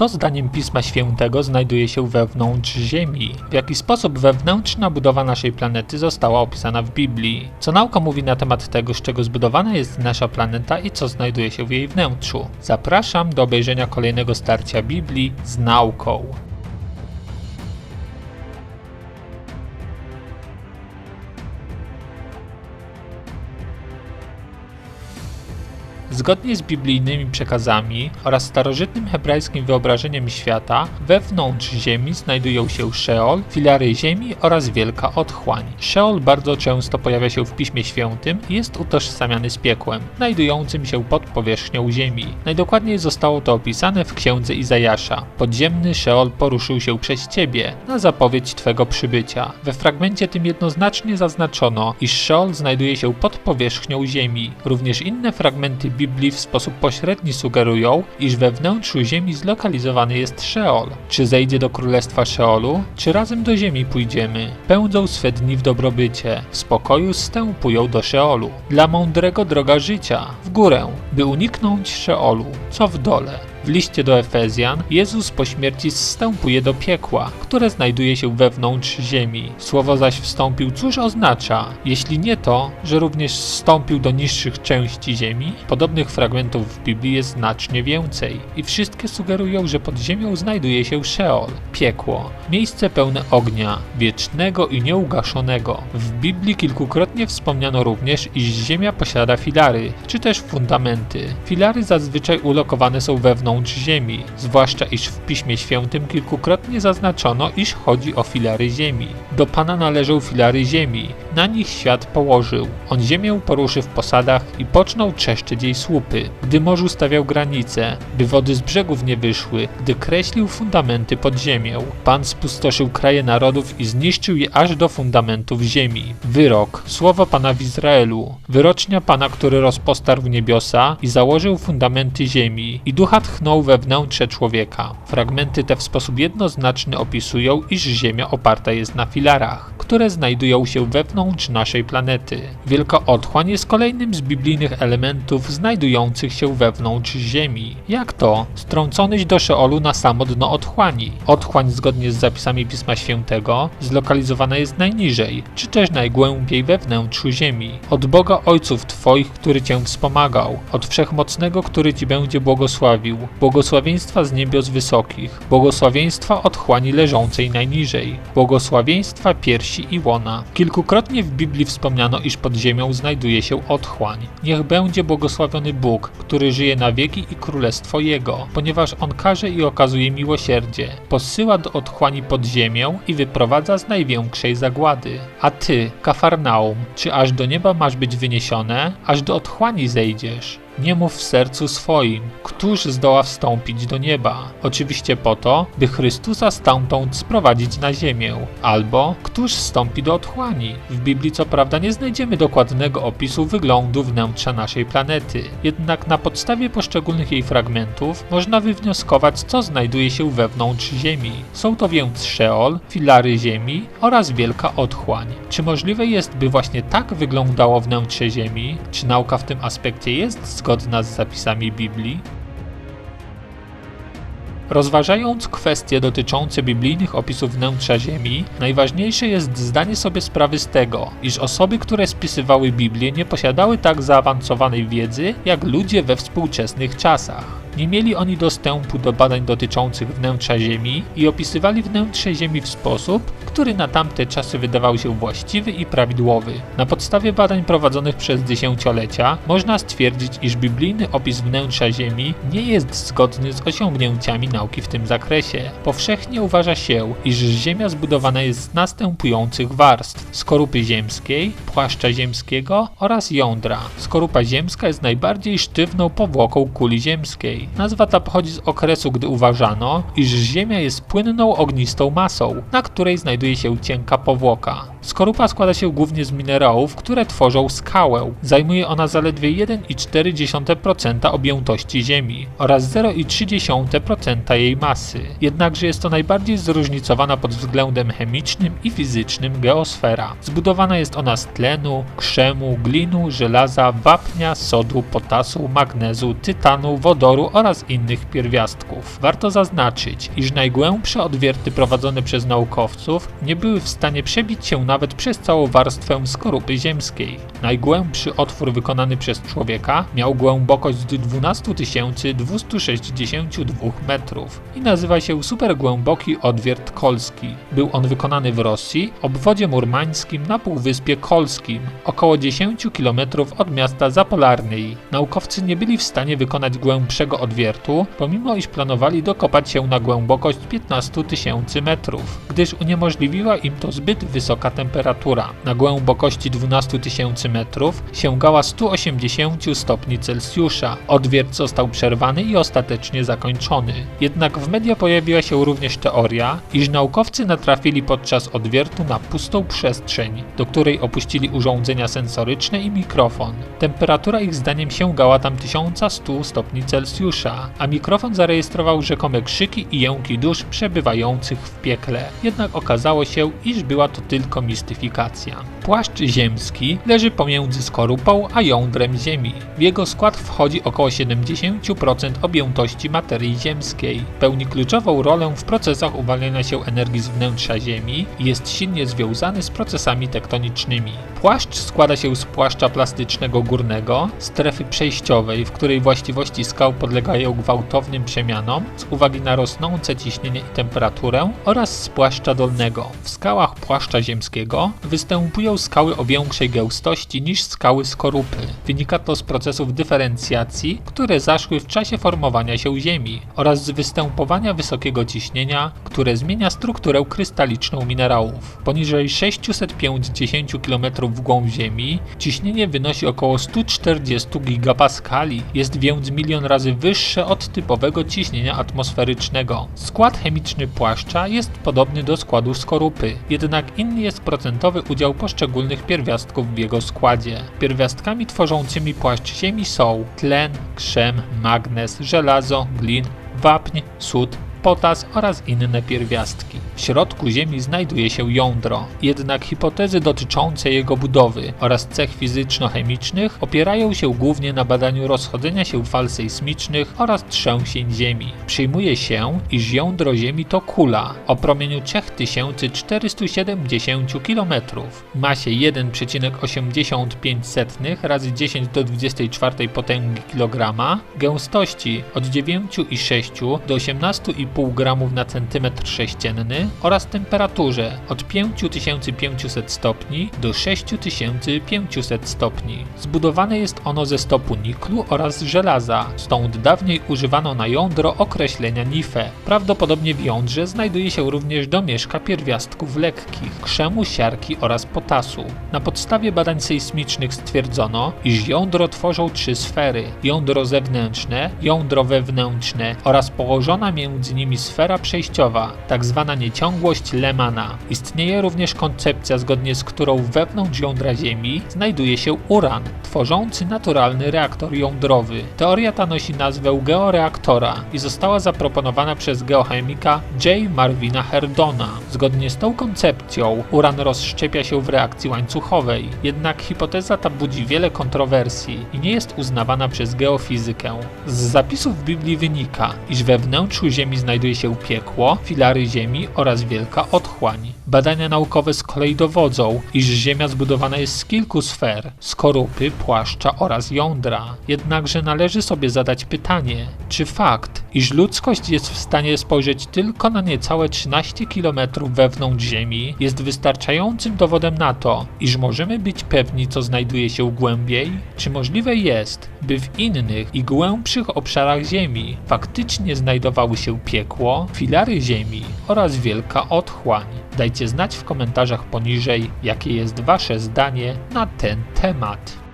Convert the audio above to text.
Co zdaniem Pisma Świętego znajduje się wewnątrz Ziemi? W jaki sposób wewnętrzna budowa naszej planety została opisana w Biblii? Co nauka mówi na temat tego, z czego zbudowana jest nasza planeta i co znajduje się w jej wnętrzu? Zapraszam do obejrzenia kolejnego starcia Biblii z nauką. Zgodnie z biblijnymi przekazami oraz starożytnym hebrajskim wyobrażeniem świata, wewnątrz ziemi znajdują się Szeol, filary ziemi oraz wielka otchłań. Szeol bardzo często pojawia się w Piśmie Świętym i jest utożsamiany z piekłem, znajdującym się pod powierzchnią ziemi. Najdokładniej zostało to opisane w księdze Izajasza. Podziemny Szeol poruszył się przez ciebie na zapowiedź twego przybycia. We fragmencie tym jednoznacznie zaznaczono, iż Szeol znajduje się pod powierzchnią ziemi. Również inne fragmenty Biblii w sposób pośredni sugerują, iż we wnętrzu ziemi zlokalizowany jest Szeol. Czy zejdzie do królestwa Szeolu, czy razem do ziemi pójdziemy? Pędzą swe dni w dobrobycie, w spokoju zstępują do Szeolu. Dla mądrego droga życia, w górę, by uniknąć Szeolu, co w dole. W liście do Efezjan Jezus po śmierci zstępuje do piekła, które znajduje się wewnątrz ziemi. Słowo zaś wstąpił cóż oznacza? Jeśli nie to, że również zstąpił do niższych części ziemi? Podobnych fragmentów w Biblii jest znacznie więcej i wszystkie sugerują, że pod ziemią znajduje się Szeol, piekło, miejsce pełne ognia, wiecznego i nieugaszonego. W Biblii kilkukrotnie wspomniano również, iż ziemia posiada filary, czy też fundamenty. Filary zazwyczaj ulokowane są wewnątrz ziemi, zwłaszcza iż w Piśmie Świętym kilkukrotnie zaznaczono, iż chodzi o filary ziemi. Do Pana należą filary ziemi, na nich świat położył. On ziemię poruszy w posadach i poczną trzeszczyć jej słupy, gdy morzu stawiał granice, by wody z brzegów nie wyszły, gdy kreślił fundamenty pod ziemię. Pan spustoszył kraje narodów i zniszczył je aż do fundamentów ziemi. Wyrok, słowo Pana w Izraelu, wyrocznia Pana, który rozpostarł niebiosa i założył fundamenty ziemi i ducha tchnął we wnętrze człowieka. Fragmenty te w sposób jednoznaczny opisują, iż ziemia oparta jest na filarach, które znajdują się wewnątrz naszej planety. Wielka otchłań jest kolejnym z biblijnych elementów znajdujących się wewnątrz ziemi. Jak to? Strąconyś do Szeolu na samo dno otchłani. Otchłań zgodnie z zapisami Pisma Świętego zlokalizowana jest najniżej, czy też najgłębiej we wnętrzu ziemi. Od Boga Ojców Twoich, który Cię wspomagał, od Wszechmocnego, który Ci będzie błogosławił, błogosławieństwa z niebios wysokich, błogosławieństwa otchłani leżącej najniżej, błogosławieństwa piersi i łona. Kilkukrotnie w Biblii wspomniano, iż pod ziemią znajduje się otchłań. Niech będzie błogosławiony Bóg, który żyje na wieki i królestwo Jego, ponieważ On każe i okazuje miłosierdzie, posyła do otchłani pod ziemię i wyprowadza z największej zagłady. A Ty, Kafarnaum, czy aż do nieba masz być wyniesione, aż do otchłani zejdziesz? Nie mów w sercu swoim, któż zdoła wstąpić do nieba? Oczywiście po to, by Chrystusa stamtąd sprowadzić na ziemię, albo któż wstąpi do otchłani. W Biblii co prawda nie znajdziemy dokładnego opisu wyglądu wnętrza naszej planety, jednak na podstawie poszczególnych jej fragmentów można wywnioskować, co znajduje się wewnątrz Ziemi. Są to więc Szeol, filary Ziemi oraz wielka otchłań. Czy możliwe jest, by właśnie tak wyglądało wnętrze Ziemi? Czy nauka w tym aspekcie jest zgodna z zapisami Biblii? Rozważając kwestie dotyczące biblijnych opisów wnętrza Ziemi, najważniejsze jest zdanie sobie sprawy z tego, iż osoby, które spisywały Biblię, nie posiadały tak zaawansowanej wiedzy jak ludzie we współczesnych czasach. Nie mieli oni dostępu do badań dotyczących wnętrza Ziemi i opisywali wnętrze Ziemi w sposób, który na tamte czasy wydawał się właściwy i prawidłowy. Na podstawie badań prowadzonych przez dziesięciolecia można stwierdzić, iż biblijny opis wnętrza Ziemi nie jest zgodny z osiągnięciami nauki w tym zakresie. Powszechnie uważa się, iż Ziemia zbudowana jest z następujących warstw: skorupy ziemskiej, płaszcza ziemskiego oraz jądra. Skorupa ziemska jest najbardziej sztywną powłoką kuli ziemskiej. Nazwa ta pochodzi z okresu, gdy uważano, iż Ziemia jest płynną ognistą masą, na której znajduje się cienka powłoka. Skorupa składa się głównie z minerałów, które tworzą skałę. Zajmuje ona zaledwie 1,4% objętości Ziemi oraz 0,3% jej masy. Jednakże jest to najbardziej zróżnicowana pod względem chemicznym i fizycznym geosfera. Zbudowana jest ona z tlenu, krzemu, glinu, żelaza, wapnia, sodu, potasu, magnezu, tytanu, wodoru oraz innych pierwiastków. Warto zaznaczyć, iż najgłębsze odwierty prowadzone przez naukowców nie były w stanie przebić się nawet przez całą warstwę skorupy ziemskiej. Najgłębszy otwór wykonany przez człowieka miał głębokość 12 262 metrów i nazywa się supergłęboki odwiert kolski. Był on wykonany w Rosji, obwodzie murmańskim na Półwyspie Kolskim, około 10 km od miasta Zapolarnej. Naukowcy nie byli w stanie wykonać głębszego odwiertu, pomimo iż planowali dokopać się na głębokość 15 tysięcy metrów, gdyż uniemożliwiła im to zbyt wysoka temperatura. Na głębokości 12 tysięcy metrów sięgała 180 stopni Celsjusza. Odwiert został przerwany i ostatecznie zakończony. Jednak w media pojawiła się również teoria, iż naukowcy natrafili podczas odwiertu na pustą przestrzeń, do której opuścili urządzenia sensoryczne i mikrofon. Temperatura ich zdaniem sięgała tam 1100 stopni Celsjusza, a mikrofon zarejestrował rzekome krzyki i jęki dusz przebywających w piekle. Jednak okazało się, iż była to tylko mistyfikacja. Płaszcz ziemski leży pomiędzy skorupą a jądrem Ziemi. W jego skład wchodzi około 70% objętości materii ziemskiej. Pełni kluczową rolę w procesach uwalniania się energii z wnętrza Ziemi i jest silnie związany z procesami tektonicznymi. Płaszcz składa się z płaszcza plastycznego górnego, strefy przejściowej, w której właściwości skał podlegają gwałtownym przemianom z uwagi na rosnące ciśnienie i temperaturę oraz z płaszcza dolnego. W skałach płaszcza ziemskiego występują skały o większej gęstości niż skały skorupy. Wynika to z procesów dyferencjacji, które zaszły w czasie formowania się Ziemi oraz z występowania wysokiego ciśnienia, które zmienia strukturę krystaliczną minerałów. Poniżej 650 km w głąb Ziemi ciśnienie wynosi około 140 gigapaskali, jest więc milion razy wyższe od typowego ciśnienia atmosferycznego. Skład chemiczny płaszcza jest podobny do składu skorupy, jednak inny jest procentowy udział poszczególnych pierwiastków w jego składzie. Pierwiastkami tworzącymi płaszcz Ziemi są tlen, krzem, magnez, żelazo, glin, wapń, sód, potas oraz inne pierwiastki. W środku Ziemi znajduje się jądro, jednak hipotezy dotyczące jego budowy oraz cech fizyczno-chemicznych opierają się głównie na badaniu rozchodzenia się fal sejsmicznych oraz trzęsień Ziemi. Przyjmuje się, iż jądro Ziemi to kula o promieniu 3470 km, masie 1,85 razy 10 do 24 potęgi kilograma, gęstości od 9,6 do 18,5 g na centymetr sześcienny oraz temperaturze od 5500 stopni do 6500 stopni. Zbudowane jest ono ze stopu niklu oraz żelaza, stąd dawniej używano na jądro określenia nife. Prawdopodobnie w jądrze znajduje się również domieszka pierwiastków lekkich, krzemu, siarki oraz potasu. Na podstawie badań sejsmicznych stwierdzono, iż jądro tworzą trzy sfery: jądro zewnętrzne, jądro wewnętrzne oraz położona między nimi sfera przejściowa, tak zwana nieciągłość Lemana. Istnieje również koncepcja, zgodnie z którą wewnątrz jądra Ziemi znajduje się uran, tworzący naturalny reaktor jądrowy. Teoria ta nosi nazwę georeaktora i została zaproponowana przez geochemika J. Marvina Herdona. Zgodnie z tą koncepcją uran rozszczepia się w reakcji łańcuchowej, jednak hipoteza ta budzi wiele kontrowersji i nie jest uznawana przez geofizykę. Z zapisów Biblii wynika, iż we wnętrzu Ziemi znajduje się piekło, filary Ziemi oraz wielka otchłań. Badania naukowe z kolei dowodzą, iż Ziemia zbudowana jest z kilku sfer skorupy, płaszcza oraz jądra. Jednakże należy sobie zadać pytanie, czy fakt, iż ludzkość jest w stanie spojrzeć tylko na niecałe 13 km wewnątrz Ziemi, jest wystarczającym dowodem na to, iż możemy być pewni, co znajduje się głębiej? Czy możliwe jest, by w innych i głębszych obszarach Ziemi faktycznie znajdowały się piekło, filary Ziemi oraz wielka otchłań? Dajcie znać w komentarzach poniżej, jakie jest Wasze zdanie na ten temat.